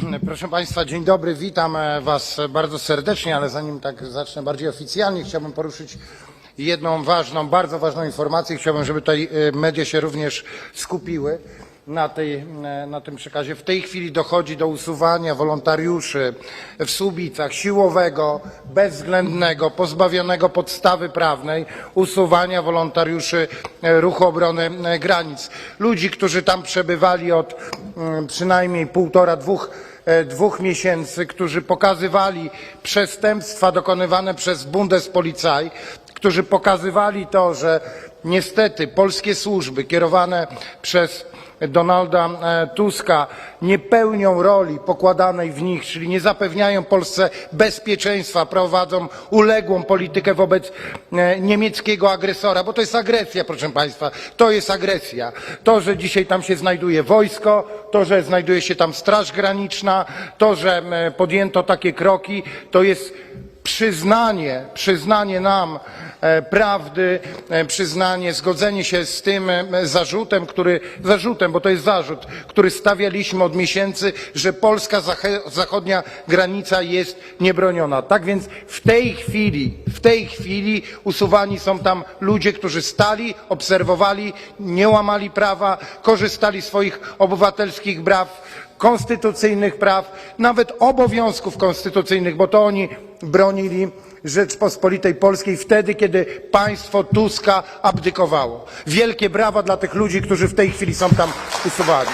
Proszę Państwa, dzień dobry, witam e, Was bardzo serdecznie, ale zanim tak zacznę bardziej oficjalnie, chciałbym poruszyć jedną ważną, bardzo ważną informację. Chciałbym, żeby tutaj e, media się również skupiły na, tej, e, na tym przekazie. W tej chwili dochodzi do usuwania wolontariuszy w Słubicach siłowego, bezwzględnego, pozbawionego podstawy prawnej usuwania wolontariuszy e, Ruchu Obrony e, Granic. Ludzi, którzy tam przebywali od mm, przynajmniej półtora, dwóch e, dwóch miesięcy, którzy pokazywali przestępstwa dokonywane przez Bundespolizei, którzy pokazywali to, że niestety polskie służby kierowane przez Donalda e, Tuska nie pełnią roli pokładanej w nich, czyli nie zapewniają Polsce bezpieczeństwa, prowadzą uległą politykę wobec e, niemieckiego agresora, bo to jest agresja, proszę Państwa, to jest agresja. To, że dzisiaj tam się znajduje wojsko, to, że znajduje się tam Straż Graniczna, to, że e, podjęto takie kroki, to jest przyznanie, przyznanie nam e, prawdy, e, przyznanie, zgodzenie się z tym e, zarzutem, który, zarzutem, bo to jest zarzut, który stawialiśmy od miesięcy, że polska zachodnia granica jest niebroniona. Tak więc w tej chwili, w tej chwili usuwani są tam ludzie, którzy stali, obserwowali, nie łamali prawa, korzystali z swoich obywatelskich praw, konstytucyjnych praw, nawet obowiązków konstytucyjnych, bo to oni bronili Rzeczpospolitej Polskiej wtedy, kiedy państwo Tuska abdykowało. Wielkie brawa dla tych ludzi, którzy w tej chwili są tam usuwani.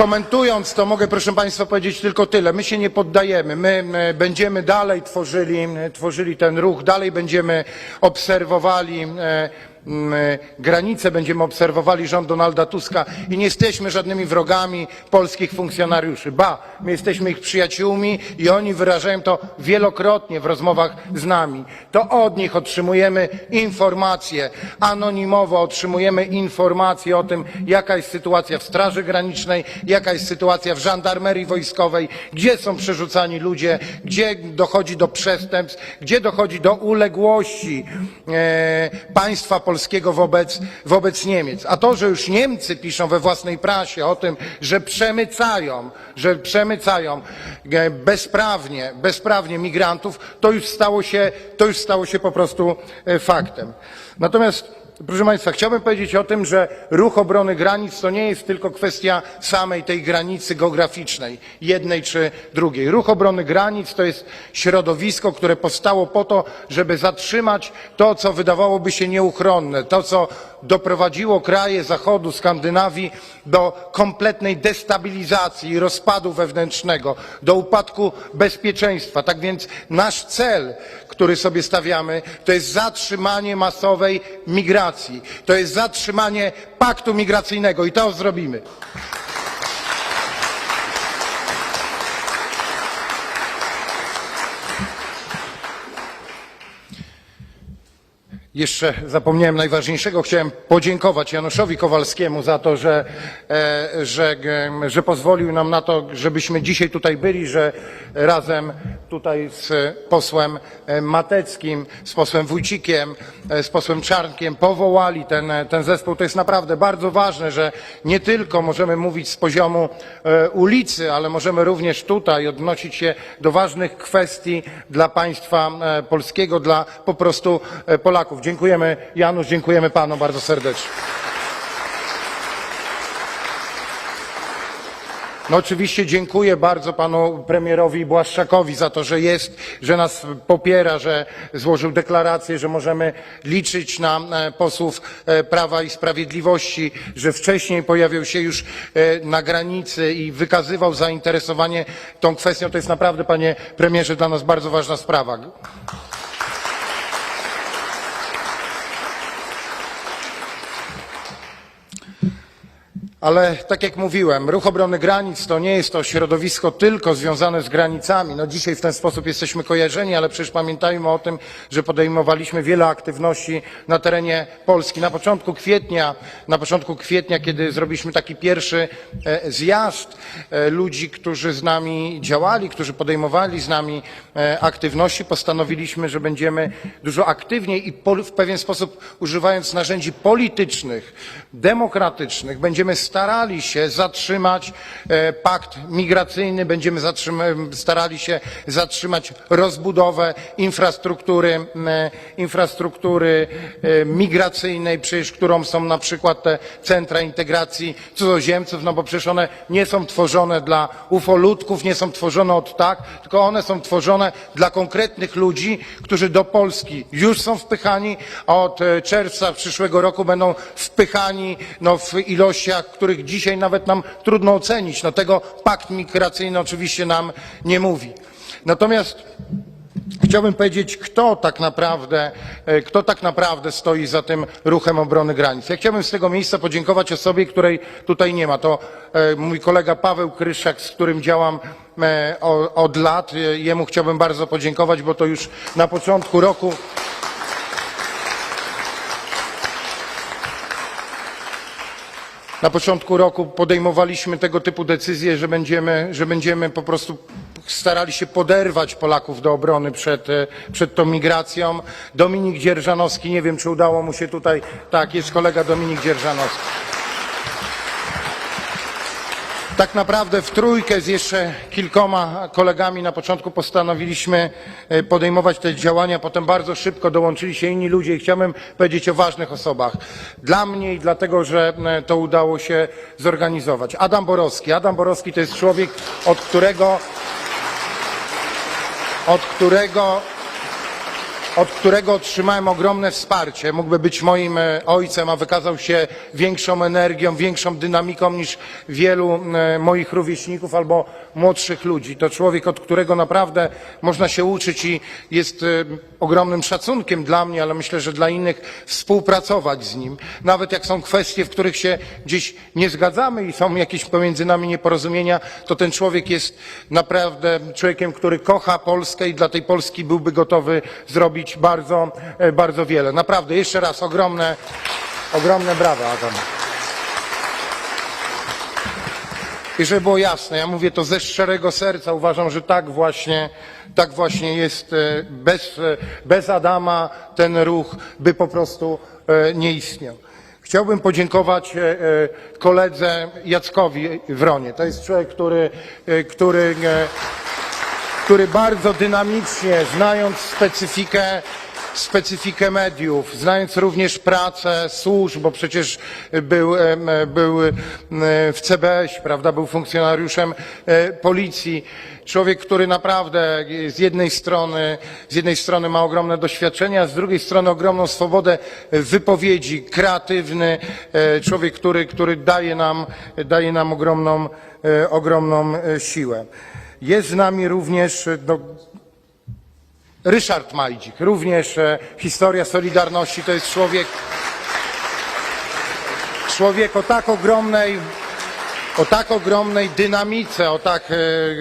Komentując to mogę proszę Państwa powiedzieć tylko tyle. My się nie poddajemy. My będziemy dalej tworzyli, tworzyli ten ruch, dalej będziemy obserwowali e, granice, będziemy obserwowali rząd Donalda Tuska i nie jesteśmy żadnymi wrogami polskich funkcjonariuszy. Ba, my jesteśmy ich przyjaciółmi i oni wyrażają to wielokrotnie w rozmowach z nami. To od nich otrzymujemy informacje, anonimowo otrzymujemy informacje o tym, jaka jest sytuacja w Straży Granicznej, jaka jest sytuacja w żandarmerii wojskowej, gdzie są przerzucani ludzie, gdzie dochodzi do przestępstw, gdzie dochodzi do uległości e, państwa polskiego wobec, wobec Niemiec. A to, że już Niemcy piszą we własnej prasie o tym, że przemycają, że przemycają e, bezprawnie, bezprawnie migrantów, to już stało się, to już stało się po prostu e, faktem. Natomiast Proszę Państwa, chciałbym powiedzieć o tym, że ruch obrony granic to nie jest tylko kwestia samej tej granicy geograficznej, jednej czy drugiej. Ruch obrony granic to jest środowisko, które powstało po to, żeby zatrzymać to, co wydawałoby się nieuchronne, to, co doprowadziło kraje Zachodu, Skandynawii do kompletnej destabilizacji i rozpadu wewnętrznego, do upadku bezpieczeństwa. Tak więc nasz cel, który sobie stawiamy, to jest zatrzymanie masowej migracji, to jest zatrzymanie paktu migracyjnego i to zrobimy. Jeszcze zapomniałem najważniejszego. Chciałem podziękować Januszowi Kowalskiemu za to, że, e, że, że pozwolił nam na to, żebyśmy dzisiaj tutaj byli, że razem tutaj z posłem e, Mateckim, z posłem Wójcikiem, e, z posłem Czarnkiem powołali ten, ten zespół. To jest naprawdę bardzo ważne, że nie tylko możemy mówić z poziomu ulicy, ale możemy również tutaj odnosić się do ważnych kwestii dla państwa polskiego, dla po prostu e, Dziękujemy Janusz, dziękujemy panu bardzo serdecznie. No oczywiście dziękuję bardzo panu premierowi Błaszczakowi za to, że jest, że nas popiera, że złożył deklarację, że możemy liczyć na e, posłów e, Prawa i Sprawiedliwości, że wcześniej pojawiał się już e, na granicy i wykazywał zainteresowanie tą kwestią. To jest naprawdę, panie premierze, dla nas bardzo ważna sprawa. Ale tak jak mówiłem, ruch obrony granic to nie jest to środowisko tylko związane z granicami. No dzisiaj w ten sposób jesteśmy kojarzeni, ale przecież pamiętajmy o tym, że podejmowaliśmy wiele aktywności na terenie Polski. Na początku kwietnia, na początku kwietnia, kiedy zrobiliśmy taki pierwszy e, zjazd e, ludzi, którzy z nami działali, którzy podejmowali z nami e, aktywności, postanowiliśmy, że będziemy dużo aktywniej i w pewien sposób używając narzędzi politycznych, demokratycznych, będziemy starali się zatrzymać e, pakt migracyjny, będziemy starali się zatrzymać rozbudowę infrastruktury, m, infrastruktury e, migracyjnej, przecież którą są na przykład te centra integracji cudzoziemców, no bo przecież one nie są tworzone dla ufolutków, nie są tworzone od tak, tylko one są tworzone dla konkretnych ludzi, którzy do Polski już są wpychani, a od e, czerwca przyszłego roku będą wpychani no, w ilościach, których dzisiaj nawet nam trudno ocenić. No tego pakt migracyjny oczywiście nam nie mówi. Natomiast Chciałbym powiedzieć, kto tak naprawdę, e, kto tak naprawdę stoi za tym ruchem obrony granic. Ja chciałbym z tego miejsca podziękować osobie, której tutaj nie ma. To e, mój kolega Paweł Kryszak, z którym działam e, od lat. Jemu chciałbym bardzo podziękować, bo to już na początku roku Na początku roku podejmowaliśmy tego typu decyzje, że będziemy, że będziemy po prostu starali się poderwać Polaków do obrony przed, e, przed tą migracją. Dominik Dzierżanowski, nie wiem czy udało mu się tutaj, tak, jest kolega Dominik Dzierżanowski. Tak naprawdę w trójkę z jeszcze kilkoma kolegami na początku postanowiliśmy e, podejmować te działania, potem bardzo szybko dołączyli się inni ludzie i chciałbym powiedzieć o ważnych osobach. Dla mnie i dlatego, że e, to udało się zorganizować. Adam Borowski. Adam Borowski to jest człowiek, od którego od którego od którego otrzymałem ogromne wsparcie. Mógłby być moim e, ojcem, a wykazał się większą energią, większą dynamiką niż wielu e, moich rówieśników albo młodszych ludzi. To człowiek, od którego naprawdę można się uczyć i jest e, ogromnym szacunkiem dla mnie, ale myślę, że dla innych współpracować z nim. Nawet jak są kwestie, w których się gdzieś nie zgadzamy i są jakieś pomiędzy nami nieporozumienia, to ten człowiek jest naprawdę człowiekiem, który kocha Polskę i dla tej Polski byłby gotowy zrobić bardzo, e, bardzo wiele. Naprawdę, jeszcze raz ogromne, ogromne brawa, Adam. I żeby było jasne, ja mówię to ze szczerego serca, uważam, że tak właśnie, tak właśnie jest. e, Bez, e, bez Adama ten ruch by po prostu e, nie istniał. Chciałbym podziękować koledze Jackowi Wronie. To jest człowiek, który, który, który bardzo dynamicznie, znając specyfikę specyfikę mediów, znając również pracę służb, bo przecież był, był w CBŚ, prawda, był funkcjonariuszem e, policji. Człowiek, który naprawdę z jednej strony, z jednej strony ma ogromne doświadczenia, z drugiej strony ogromną swobodę wypowiedzi, kreatywny, e, człowiek, który, który daje nam, daje nam ogromną, e, ogromną siłę. Jest z nami również no, Ryszard Majdzik, również e, historia Solidarności, to jest człowiek, człowiek o tak ogromnej, o tak ogromnej dynamice, o tak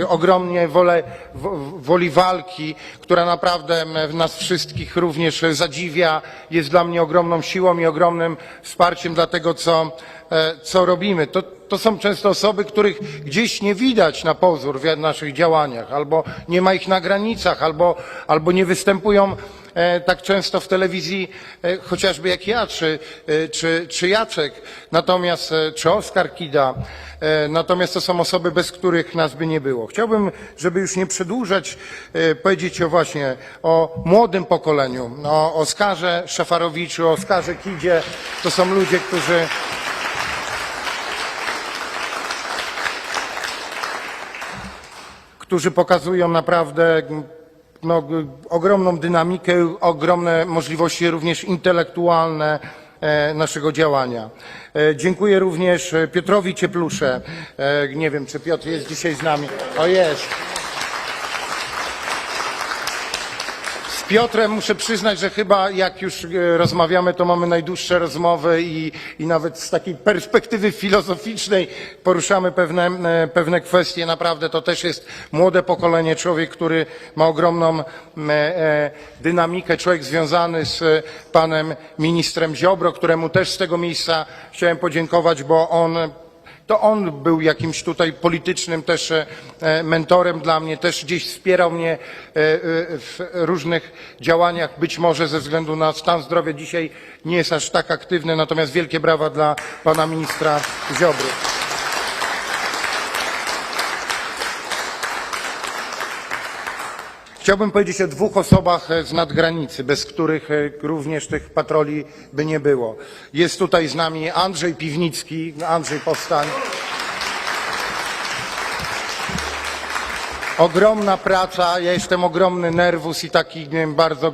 e, ogromnie wole, wo- woli walki, która naprawdę nas wszystkich również zadziwia, jest dla mnie ogromną siłą i ogromnym wsparciem dla tego, co, e, co robimy. To, to są często osoby, których gdzieś nie widać na pozór w naszych działaniach, albo nie ma ich na granicach, albo, albo nie występują e, tak często w telewizji, e, chociażby jak ja, czy, e, czy, czy Jacek, natomiast, e, czy Oskar Kida. E, Natomiast to są osoby, bez których nas by nie było. Chciałbym, żeby już nie przedłużać, e, powiedzieć o właśnie o młodym pokoleniu, o Oskarze Szafarowiczu, o Oskarze Kidzie. To są ludzie, którzy którzy pokazują naprawdę no, ogromną dynamikę, ogromne możliwości również intelektualne e, naszego działania. E, Dziękuję również Piotrowi Cieplusze. E, Nie wiem, czy Piotr jest dzisiaj z nami. O jest. Z Piotrem muszę przyznać, że chyba jak już e, rozmawiamy, to mamy najdłuższe rozmowy i, i nawet z takiej perspektywy filozoficznej poruszamy pewne, e, pewne kwestie. Naprawdę to też jest młode pokolenie, człowiek, który ma ogromną e, dynamikę, człowiek związany z panem ministrem Ziobro, któremu też z tego miejsca chciałem podziękować, bo on to on był jakimś tutaj politycznym też e, mentorem dla mnie, też gdzieś wspierał mnie e, e, w różnych działaniach, być może ze względu na stan zdrowia dzisiaj nie jest aż tak aktywny, natomiast wielkie brawa dla pana ministra Ziobry. Chciałbym powiedzieć o dwóch osobach e, z nadgranicy, bez których e, również tych patroli by nie było. Jest tutaj z nami Andrzej Piwnicki. Andrzej, powstań. Ogromna praca, ja jestem ogromny nerwus i taki nie wiem, bardzo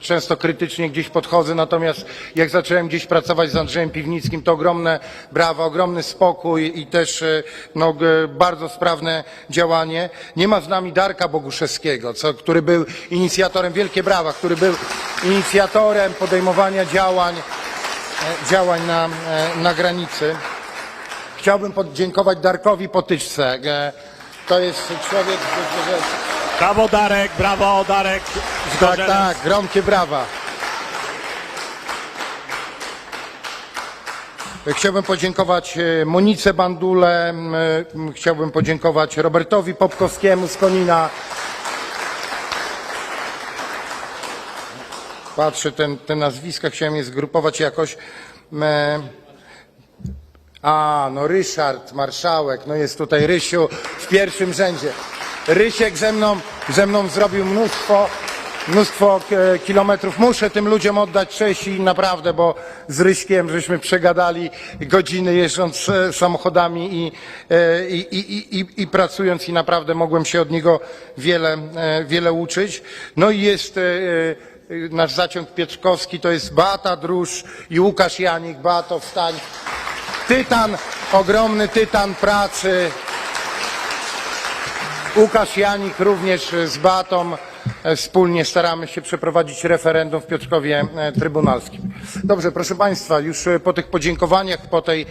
często krytycznie gdzieś podchodzę, natomiast jak zacząłem gdzieś pracować z Andrzejem Piwnickim, to ogromne brawa, ogromny spokój i też e, no, bardzo sprawne działanie. Nie ma z nami Darka Boguszewskiego, co, który był inicjatorem, wielkie brawa, który był inicjatorem podejmowania działań, e, działań na, e, na granicy. Chciałbym podziękować Darkowi Potyczce. To jest człowiek, który... Brawo Darek, brawo Darek. Tak, tak, gromkie brawa. Chciałbym podziękować e, Monice Bandule, chciałbym podziękować Robertowi Popkowskiemu z Konina. Patrzę, ten, te nazwiska, chciałem je zgrupować jakoś. A, no Ryszard, marszałek, no jest tutaj Rysiu w pierwszym rzędzie. Rysiek ze mną, ze mną zrobił mnóstwo, mnóstwo e, kilometrów. Muszę tym ludziom oddać cześć i naprawdę, bo z Ryśkiem żeśmy przegadali godziny jeżdżąc e, samochodami i, e, i, i, i, i pracując i naprawdę mogłem się od niego wiele, e, wiele uczyć. No i jest e, e, nasz zaciąg Pietrzkowski, to jest Beata Drusz i Łukasz Janik. Beato, wstań. Tytan, ogromny tytan pracy. Łukasz Janik również z Batą wspólnie staramy się przeprowadzić referendum w Piotrkowie e, Trybunalskim. Dobrze, proszę Państwa, już e, po tych podziękowaniach, po tej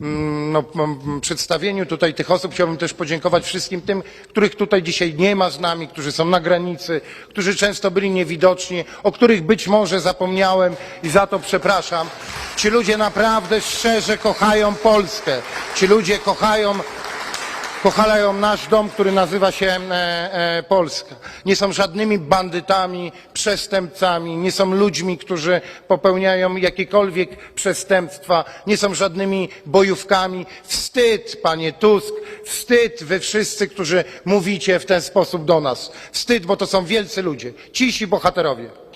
no, m, przedstawieniu tutaj tych osób chciałbym też podziękować wszystkim tym, których tutaj dzisiaj nie ma z nami, którzy są na granicy, którzy często byli niewidoczni, o których być może zapomniałem i za to przepraszam. Ci ludzie naprawdę szczerze kochają Polskę. Ci ludzie kochają kochają nasz dom, który nazywa się e, e, Polska. Nie są żadnymi bandytami, przestępcami, nie są ludźmi, którzy popełniają jakiekolwiek przestępstwa, nie są żadnymi bojówkami. Wstyd, panie Tusk, wstyd wy wszyscy, którzy mówicie w ten sposób do nas. Wstyd, bo to są wielcy ludzie, cisi bohaterowie.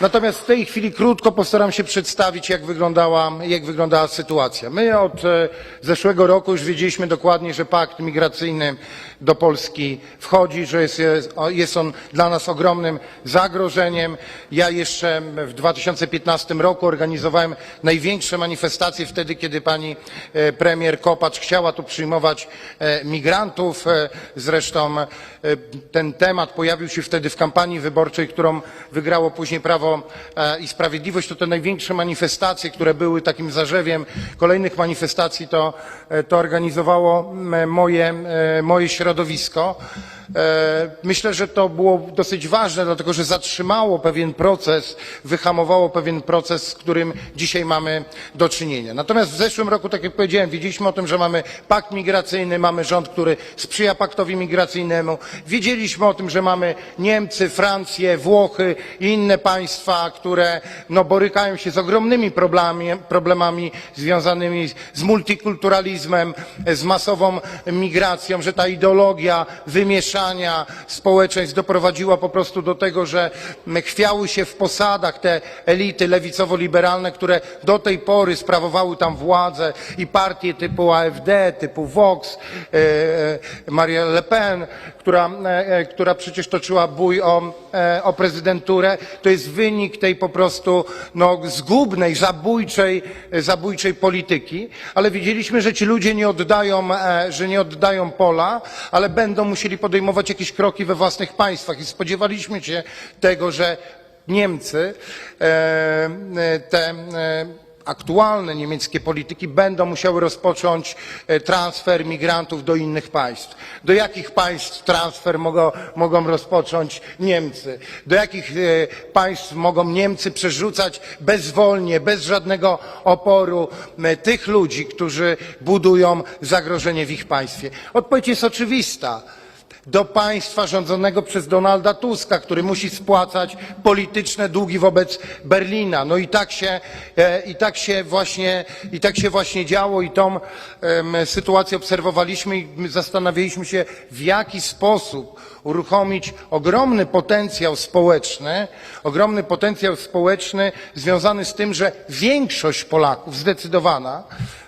Natomiast w tej chwili krótko postaram się przedstawić, jak wyglądała, jak wyglądała sytuacja. My od e, zeszłego roku już wiedzieliśmy dokładnie, że pakt migracyjny do Polski wchodzi, że jest, jest, on dla nas ogromnym zagrożeniem. Ja jeszcze w 2015 roku organizowałem największe manifestacje wtedy, kiedy pani e, premier Kopacz chciała tu przyjmować e, migrantów. E, Zresztą ten temat pojawił się wtedy w kampanii wyborczej, którą wygrało później Prawo i Sprawiedliwość. To te największe manifestacje, które były takim zarzewiem kolejnych manifestacji, to, to organizowało moje, moje środowisko. E, Myślę, że to było dosyć ważne, dlatego że zatrzymało pewien proces, wyhamowało pewien proces, z którym dzisiaj mamy do czynienia. Natomiast w zeszłym roku, tak jak powiedziałem, wiedzieliśmy o tym, że mamy pakt migracyjny, mamy rząd, który sprzyja paktowi migracyjnemu. Wiedzieliśmy o tym, że mamy Niemcy, Francję, Włochy i inne państwa, które no, borykają się z ogromnymi problemami, problemami związanymi z multikulturalizmem, z masową migracją, że ta ideologia wymieszana zamieszania społeczeństw doprowadziła po prostu do tego, że chwiały się w posadach te elity lewicowo-liberalne, które do tej pory sprawowały tam władzę i partie typu AfD, typu Vox, e, e, Maria Le Pen, która, e, która przecież toczyła bój o, o prezydenturę, to jest wynik tej po prostu no, zgubnej, zabójczej, zabójczej polityki, ale widzieliśmy, że ci ludzie nie oddają, że nie oddają pola, ale będą musieli podejmować jakieś kroki we własnych państwach i spodziewaliśmy się tego, że Niemcy e, e, te e, aktualne niemieckie polityki będą musiały rozpocząć transfer migrantów do innych państw. Do jakich państw transfer mogą, mogą rozpocząć Niemcy? Do jakich państw mogą Niemcy przerzucać bezwolnie, bez żadnego oporu tych ludzi, którzy budują zagrożenie w ich państwie? Odpowiedź jest oczywista do państwa rządzonego przez Donalda Tuska, który musi spłacać polityczne długi wobec Berlina. No i tak się, e, i tak się, właśnie, i tak się właśnie działo i tą sytuację obserwowaliśmy i my zastanawialiśmy się, w jaki sposób uruchomić ogromny potencjał społeczny, ogromny potencjał społeczny związany z tym, że większość Polaków, zdecydowana,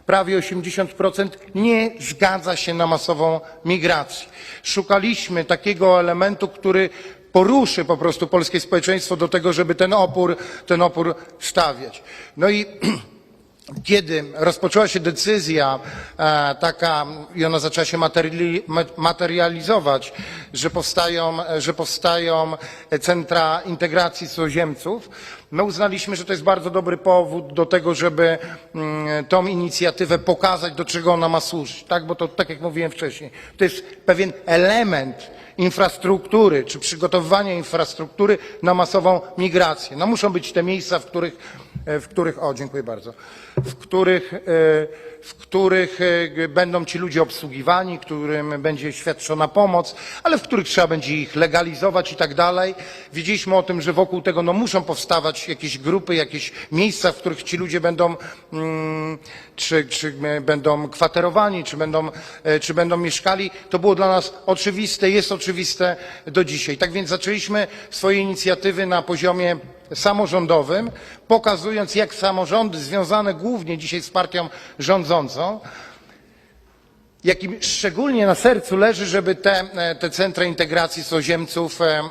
prawie 80% nie zgadza się na masową migrację. Szukaliśmy takiego elementu, który poruszy po prostu polskie społeczeństwo do tego, żeby ten opór, ten opór stawiać. No i kiedy rozpoczęła się decyzja e, taka i ona zaczęła się materiali- ma- materializować, że powstają, że powstają centra integracji cudzoziemców, my uznaliśmy, że to jest bardzo dobry powód do tego, żeby mm, tą inicjatywę pokazać, do czego ona ma służyć. Tak, bo to tak jak mówiłem wcześniej, to jest pewien element infrastruktury, czy przygotowywania infrastruktury na masową migrację. No muszą być te miejsca, w których, w których o dziękuję bardzo, w których, e, w których e, będą ci ludzie obsługiwani, którym będzie świadczona pomoc, ale w których trzeba będzie ich legalizować i tak dalej. Wiedzieliśmy o tym, że wokół tego no, muszą powstawać jakieś grupy, jakieś miejsca, w których ci ludzie będą, mm, czy, czy e, będą kwaterowani, czy będą, e, czy będą mieszkali. To było dla nas oczywiste, jest oczywiste do dzisiaj. Tak więc zaczęliśmy swoje inicjatywy na poziomie samorządowym, pokazując jak samorządy związane głównie dzisiaj z partią rządzącą, jakim szczególnie na sercu leży, żeby te, e, te centra integracji cudzoziemców, e,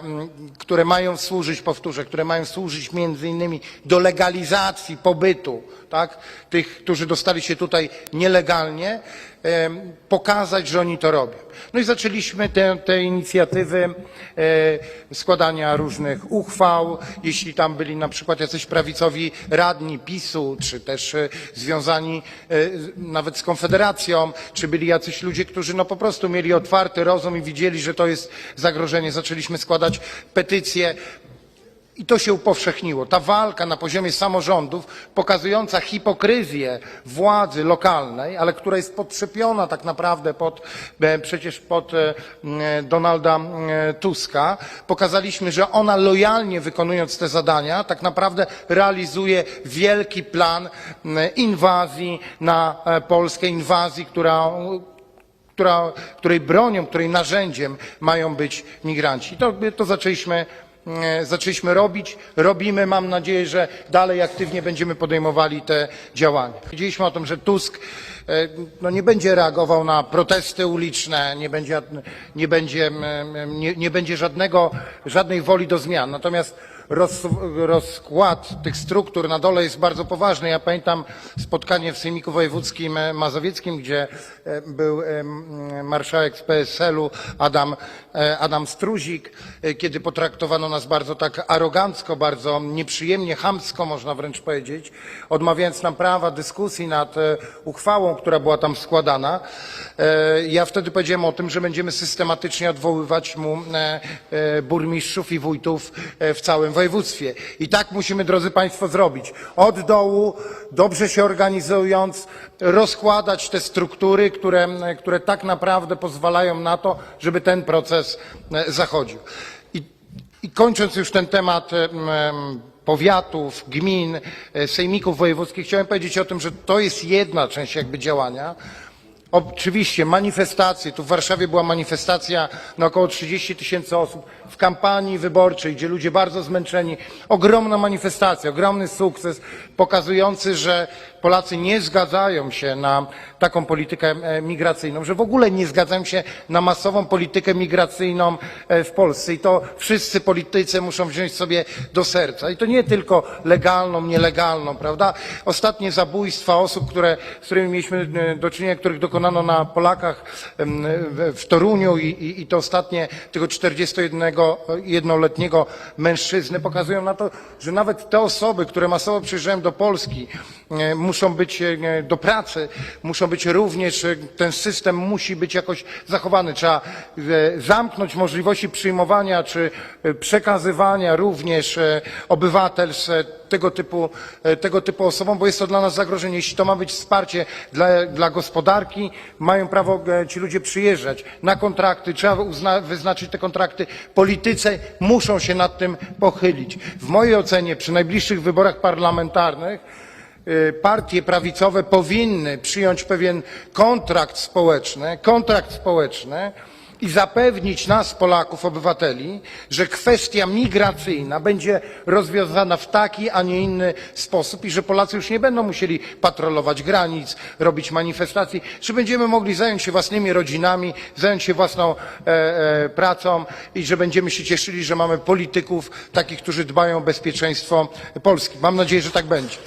które mają służyć, powtórzę, które mają służyć między innymi do legalizacji pobytu, tak, tych, którzy dostali się tutaj nielegalnie, pokazać, że oni to robią. No i zaczęliśmy te, te inicjatywy składania różnych uchwał, jeśli tam byli na przykład jacyś prawicowi radni PiSu, czy też e, związani e, nawet z Konfederacją, czy byli jacyś ludzie, którzy no po prostu mieli otwarty rozum i widzieli, że to jest zagrożenie. Zaczęliśmy składać petycje. I to się upowszechniło. Ta walka na poziomie samorządów, pokazująca hipokryzję władzy lokalnej, ale która jest podczepiona tak naprawdę pod, e, przecież pod e, m, Donalda e, Tuska, pokazaliśmy, że ona lojalnie wykonując te zadania, tak naprawdę realizuje wielki plan inwazji na e, Polskę, inwazji, która która, której bronią, której narzędziem mają być migranci. To, to zaczęliśmy, e, zaczęliśmy robić, robimy. Mam nadzieję, że dalej aktywnie będziemy podejmowali te działania. Wiedzieliśmy o tym, że Tusk e, no, nie będzie reagował na protesty uliczne, nie będzie, nie będzie, em, nie, nie będzie żadnego, żadnej woli do zmian. Natomiast roz, rozkład tych struktur na dole jest bardzo poważny. Ja pamiętam spotkanie w Sejmiku Wojewódzkim e, Mazowieckim, gdzie e, był marszałek z PSL-u Adam, e, Adam Struzik, kiedy potraktowano nas bardzo tak arogancko, bardzo nieprzyjemnie, chamsko można wręcz powiedzieć, odmawiając nam prawa dyskusji nad uchwałą, która była tam składana. Ja wtedy powiedziałem o tym, że będziemy systematycznie odwoływać mu burmistrzów i wójtów w całym województwie. I tak musimy, drodzy Państwo, zrobić. Od dołu, dobrze się organizując, rozkładać te struktury, które, e, które tak naprawdę pozwalają na to, żeby ten proces e, zachodził. I, i kończąc już ten temat em, em, powiatów, gmin, e, sejmików wojewódzkich, chciałem powiedzieć o tym, że to jest jedna część jakby działania, Oczywiście manifestacje, tu w Warszawie była manifestacja na około 30 tysięcy osób w kampanii wyborczej, gdzie ludzie bardzo zmęczeni. Ogromna manifestacja, ogromny sukces pokazujący, że Polacy nie zgadzają się na taką politykę e, migracyjną, że w ogóle nie zgadzają się na masową politykę migracyjną e, w Polsce i to wszyscy politycy muszą wziąć sobie do serca. I to nie tylko legalną, nielegalną, prawda? Ostatnie zabójstwa osób, które, z którymi mieliśmy e, do czynienia, których dokonano na Polakach w Toruniu i, i, i to ostatnie tego 41-letniego mężczyzny pokazują na to, że nawet te osoby, które masowo przyjeżdżają do Polski, e, muszą być e, do pracy, muszą być również, e, ten system musi być jakoś zachowany. Trzeba zamknąć możliwości przyjmowania czy przekazywania również obywatelstw tego typu, e, tego typu osobom, bo jest to dla nas zagrożenie. Jeśli to ma być wsparcie dla, dla gospodarki, mają prawo e, ci ludzie przyjeżdżać na kontrakty, trzeba uzna, wyznaczyć te kontrakty. Politycy muszą się nad tym pochylić. W mojej ocenie przy najbliższych wyborach parlamentarnych y, partie prawicowe powinny przyjąć pewien kontrakt społeczny, kontrakt społeczny i zapewnić nas, Polaków, obywateli, że kwestia migracyjna będzie rozwiązana w taki, a nie inny sposób i że Polacy już nie będą musieli patrolować granic, robić manifestacji, że będziemy mogli zająć się własnymi rodzinami, zająć się własną e, e, pracą i że będziemy się cieszyli, że mamy polityków takich, którzy dbają o bezpieczeństwo Polski. Mam nadzieję, że tak będzie.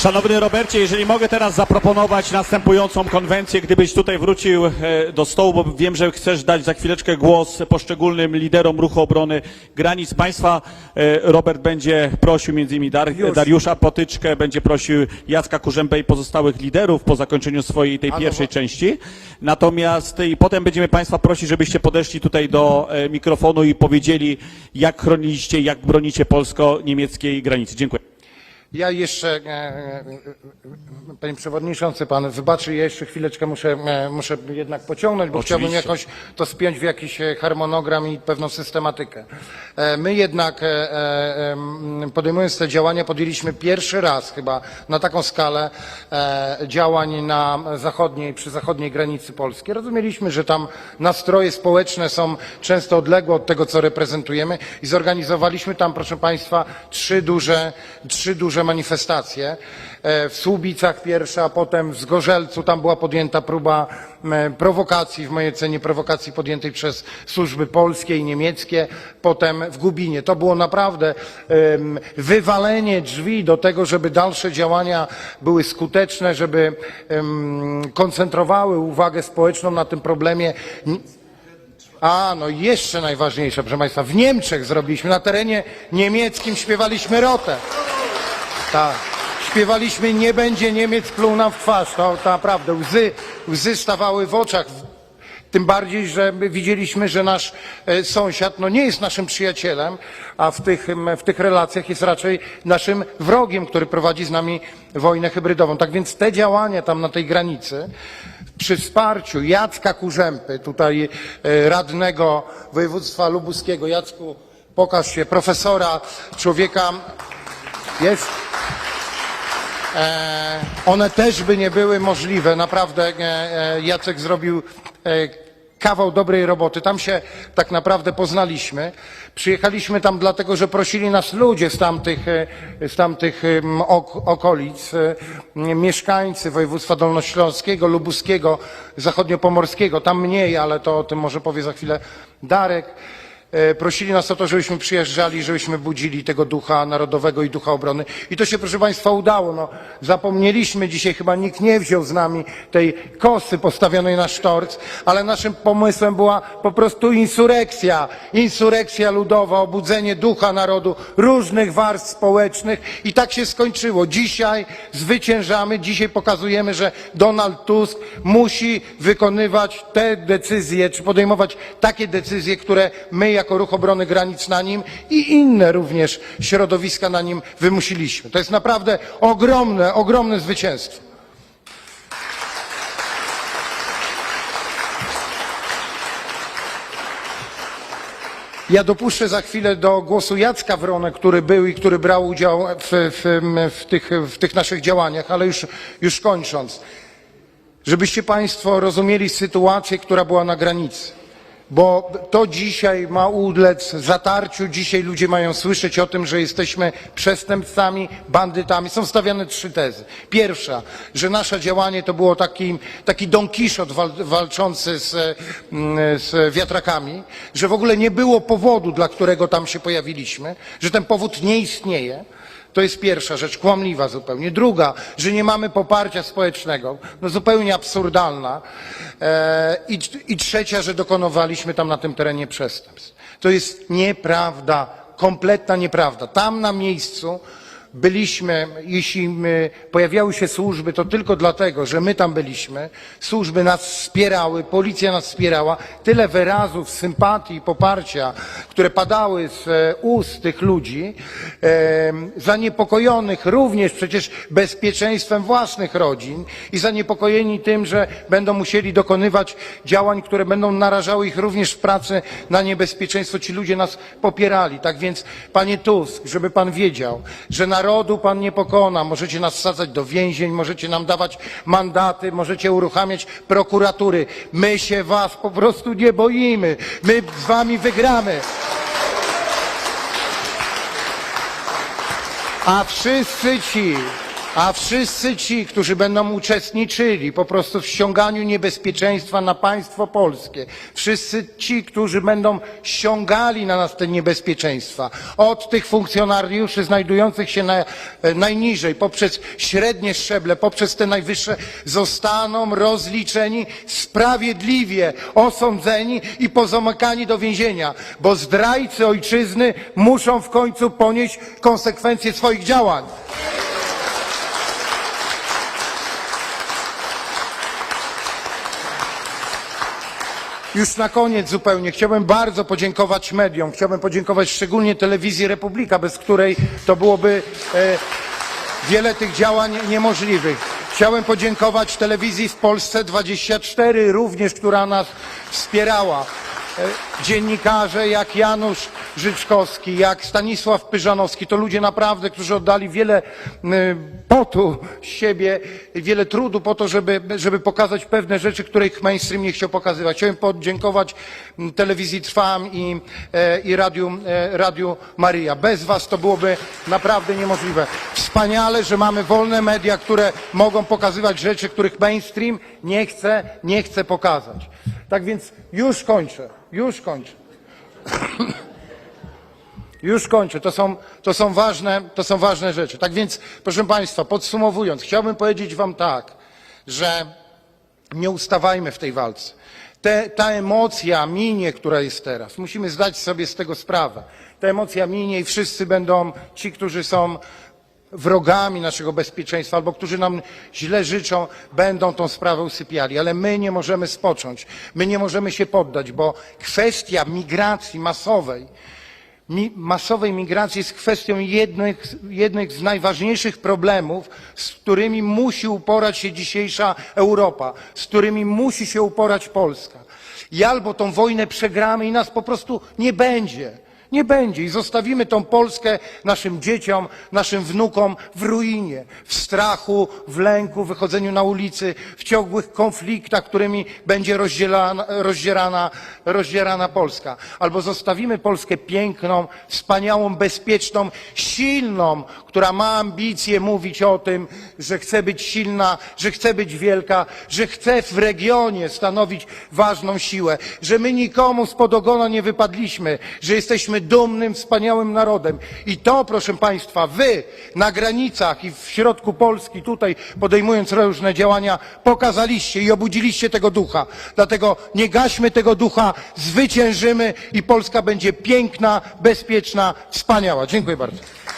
Szanowny Robercie, jeżeli mogę teraz zaproponować następującą konwencję, gdybyś tutaj wrócił e, do stołu, bo wiem, że chcesz dać za chwileczkę głos poszczególnym liderom ruchu obrony granic państwa. E, Robert będzie prosił między innymi Dar Dariusza Potyczkę, będzie prosił Jacka Kurzębę i pozostałych liderów po zakończeniu swojej tej no pierwszej części. Natomiast i potem będziemy państwa prosić, żebyście podeszli tutaj do e, mikrofonu i powiedzieli, jak chroniliście, jak bronicie polsko-niemieckiej granicy. Dziękuję. Ja jeszcze, e, e, e, panie przewodniczący, pan wybaczy, ja jeszcze chwileczkę muszę, muszę jednak pociągnąć, bo Oczywiście. chciałbym jakoś to spiąć w jakiś harmonogram i pewną systematykę. My jednak podejmując te działania podjęliśmy pierwszy raz chyba na taką skalę działań na zachodniej, przy zachodniej granicy Polski. Rozumieliśmy, że tam nastroje społeczne są często odległe od tego, co reprezentujemy i zorganizowaliśmy tam, proszę Państwa, trzy duże, trzy duże manifestacje. E, W Słubicach pierwsza, potem w Zgorzelcu, tam była podjęta próba prowokacji, w mojej ocenie prowokacji podjętej przez służby polskie i niemieckie, potem w Gubinie. To było naprawdę wywalenie drzwi do tego, żeby dalsze działania były skuteczne, żeby koncentrowały uwagę społeczną na tym problemie. A, no jeszcze najważniejsze, proszę Państwa, w Niemczech zrobiliśmy, na terenie niemieckim śpiewaliśmy rotę. Tak. Śpiewaliśmy Nie będzie Niemiec pluł nam w twarz. To, to naprawdę łzy, łzy stawały w oczach. Tym bardziej, że my widzieliśmy, że nasz e, sąsiad no, nie jest naszym przyjacielem, a w tych, w tych relacjach jest raczej naszym wrogiem, który prowadzi z nami wojnę hybrydową. Tak więc te działania tam na tej granicy, przy wsparciu Jacka Kurzępy, tutaj e, radnego województwa lubuskiego, Jacku, pokaż się, profesora, człowieka, jest. E, one też by nie były możliwe. Naprawdę e, e, Jacek zrobił e, kawał dobrej roboty. Tam się tak naprawdę poznaliśmy. Przyjechaliśmy tam dlatego, że prosili nas ludzie z tamtych, e, z tamtych ok, okolic, e, mieszkańcy województwa dolnośląskiego, lubuskiego, zachodniopomorskiego. Tam mniej, ale to o tym może powie za chwilę Darek. E, prosili nas o to, żebyśmy przyjeżdżali, żebyśmy budzili tego ducha narodowego i ducha obrony. I to się, proszę Państwa, udało. No, zapomnieliśmy dzisiaj, chyba nikt nie wziął z nami tej kosy postawionej na sztorc, ale naszym pomysłem była po prostu insurekcja. Insurekcja ludowa, obudzenie ducha narodu, różnych warstw społecznych i tak się skończyło. Dzisiaj zwyciężamy, dzisiaj pokazujemy, że Donald Tusk musi wykonywać te decyzje, czy podejmować takie decyzje, które my jako Ruch Obrony Granic na nim i inne również środowiska na nim wymusiliśmy. To jest naprawdę ogromne, ogromne zwycięstwo. Ja dopuszczę za chwilę do głosu Jacka Wronę, który był i który brał udział w, w, w, tych, w tych naszych działaniach, ale już, już kończąc. żebyście Państwo rozumieli sytuację, która była na granicy. Bo to dzisiaj ma ulec zatarciu, dzisiaj ludzie mają słyszeć o tym, że jesteśmy przestępcami, bandytami. Są stawiane trzy tezy. Pierwsza, że nasze działanie to było taki, taki Don Kiszot wal, walczący z, mm, z wiatrakami, że w ogóle nie było powodu, dla którego tam się pojawiliśmy, że ten powód nie istnieje. To jest pierwsza rzecz, kłamliwa zupełnie. Druga, że nie mamy poparcia społecznego, no zupełnie absurdalna. E, i, I trzecia, że dokonywaliśmy tam na tym terenie przestępstw. To jest nieprawda, kompletna nieprawda. Tam na miejscu byliśmy, jeśli pojawiały się służby, to tylko dlatego, że my tam byliśmy. Służby nas wspierały, policja nas wspierała. Tyle wyrazów sympatii poparcia, które padały z e, ust tych ludzi, e, zaniepokojonych również przecież bezpieczeństwem własnych rodzin i zaniepokojeni tym, że będą musieli dokonywać działań, które będą narażały ich również w pracy na niebezpieczeństwo. Ci ludzie nas popierali. Tak więc, panie Tusk, żeby pan wiedział, że narodu pan nie pokona. Możecie nas wsadzać do więzień, możecie nam dawać mandaty, możecie uruchamiać prokuratury. My się was po prostu nie boimy. My z wami wygramy. A wszyscy ci, a wszyscy ci, którzy będą uczestniczyli po prostu w ściąganiu niebezpieczeństwa na państwo polskie, wszyscy ci, którzy będą ściągali na nas te niebezpieczeństwa, od tych funkcjonariuszy znajdujących się na, e, najniżej, poprzez średnie szczeble, poprzez te najwyższe, zostaną rozliczeni sprawiedliwie, osądzeni i pozamykani do więzienia, bo zdrajcy ojczyzny muszą w końcu ponieść konsekwencje swoich działań. Już na koniec zupełnie chciałbym bardzo podziękować mediom. Chciałbym podziękować szczególnie telewizji Republika, bez której to byłoby e, wiele tych działań niemożliwych. Chciałem podziękować telewizji w Polsce 24 również, która nas wspierała. E, Dziennikarze jak Janusz Życzkowski, jak Stanisław Pyżanowski, to ludzie naprawdę, którzy oddali wiele m, potu z siebie, wiele trudu po to, żeby, żeby pokazać pewne rzeczy, których mainstream nie chciał pokazywać. Chciałem podziękować telewizji Trwam i, e, i Radiu, e, Radiu Maryja. Bez was to byłoby naprawdę niemożliwe. Wspaniale, że mamy wolne media, które mogą pokazywać rzeczy, których mainstream nie chce, nie chce pokazać. Tak więc już kończę, już kończę. Już kończę. To są, to, są ważne, to są ważne rzeczy. Tak więc, proszę Państwa, podsumowując, chciałbym powiedzieć Wam tak, że nie ustawajmy w tej walce. Te, ta emocja minie, która jest teraz. Musimy zdać sobie z tego sprawę. Ta emocja minie i wszyscy będą, ci, którzy są wrogami naszego bezpieczeństwa albo którzy nam źle życzą, będą tą sprawę usypiali. Ale my nie możemy spocząć. My nie możemy się poddać, bo kwestia migracji masowej masowej migracji jest kwestią jednych, jednych z najważniejszych problemów, z którymi musi uporać się dzisiejsza Europa, z którymi musi się uporać Polska. I albo tą wojnę przegramy i nas po prostu nie będzie. Nie będzie i zostawimy tą Polskę naszym dzieciom, naszym wnukom w ruinie, w strachu, w lęku, wychodzeniu na ulicy, w ciągłych konfliktach, którymi będzie rozdzielana, rozdzierana, rozdzierana Polska. Albo zostawimy Polskę piękną, wspaniałą, bezpieczną, silną, która ma ambicje mówić o tym, że chce być silna, że chce być wielka, że chce w regionie stanowić ważną siłę, że my nikomu spod ogona nie wypadliśmy, że jesteśmy dumnym, wspaniałym narodem. I to, proszę Państwa, Wy na granicach i w środku Polski, tutaj podejmując różne działania, pokazaliście i obudziliście tego ducha. Dlatego nie gaśmy tego ducha, zwyciężymy i Polska będzie piękna, bezpieczna, wspaniała. Dziękuję bardzo.